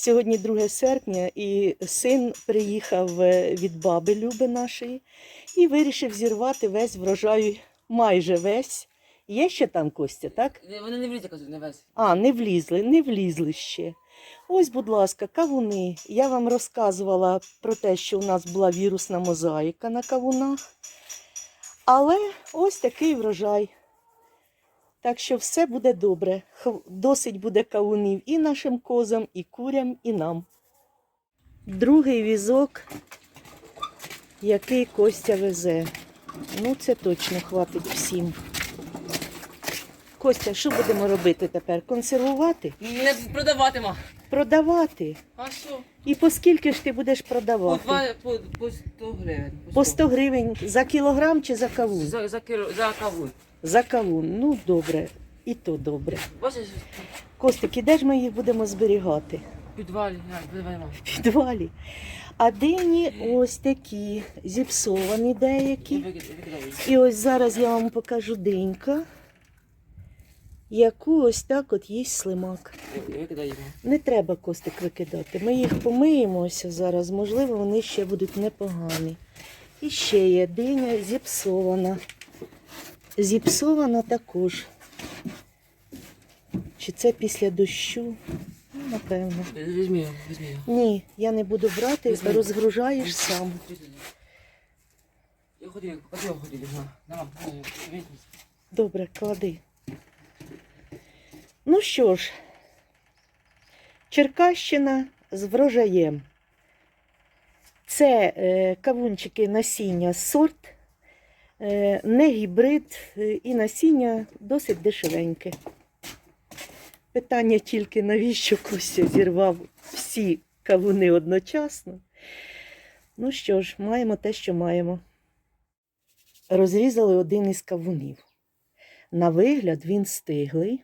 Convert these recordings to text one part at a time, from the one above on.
Сьогодні 2 серпня, і син приїхав е, від баби Люби нашої і вирішив зірвати весь врожай, майже весь. Є ще там Костя, так? Вони не влізли, не весь. А, не влізли, не влізли ще. Ось, будь ласка, кавуни. Я вам розказувала про те, що у нас була вірусна мозаїка на кавунах. Але ось такий врожай. Так що все буде добре. Досить буде кавунів і нашим козам, і курям, і нам. Другий візок, який Костя везе. Ну, це точно хватить всім. Костя, що будемо робити тепер? Консервувати? Не продаватиме. Продавати. А що? І по скільки ж ти будеш По, продавати? два, по, по 100 гривень. По 100 гривень за кілограм чи за кавун? За, за, кіло- за кавун. За кавун. Ну, добре. І то добре. Бачиш, Костик, і де ж ми їх будемо зберігати? в підвалі, в підвалі. А дині ось такі, зіпсовані деякі. І ось зараз я вам покажу денька, яку ось так от їсть слимак. Не треба костик викидати. Ми їх помиємо ось зараз. Можливо, вони ще будуть непогані. І ще є диня зіпсована. Зіпсована також. Чи це після дощу? Ну, напевно. Візьми його. Ні, я не буду брати, Візьми. розгружаєш сам. Я ходив, ходив. Візьми. Добре, клади. Ну що ж, Черкащина з врожаєм. Це е, кавунчики насіння сорт, е, не гібрид е, і насіння досить дешевеньке. Питання тільки, навіщо Костя зірвав всі кавуни одночасно. Ну що ж, маємо те, що маємо. Розрізали один із кавунів. На вигляд він стиглий.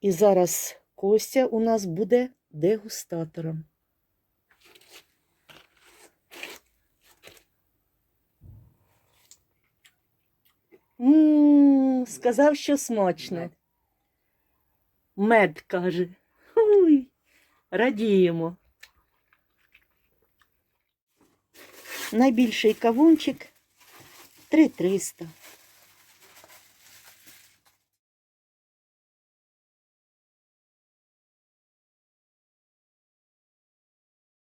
І зараз Костя у нас буде дегустатором. М, Сказав, що смачне. Мед каже. Ой, радіємо. Найбільший кавунчик 3300.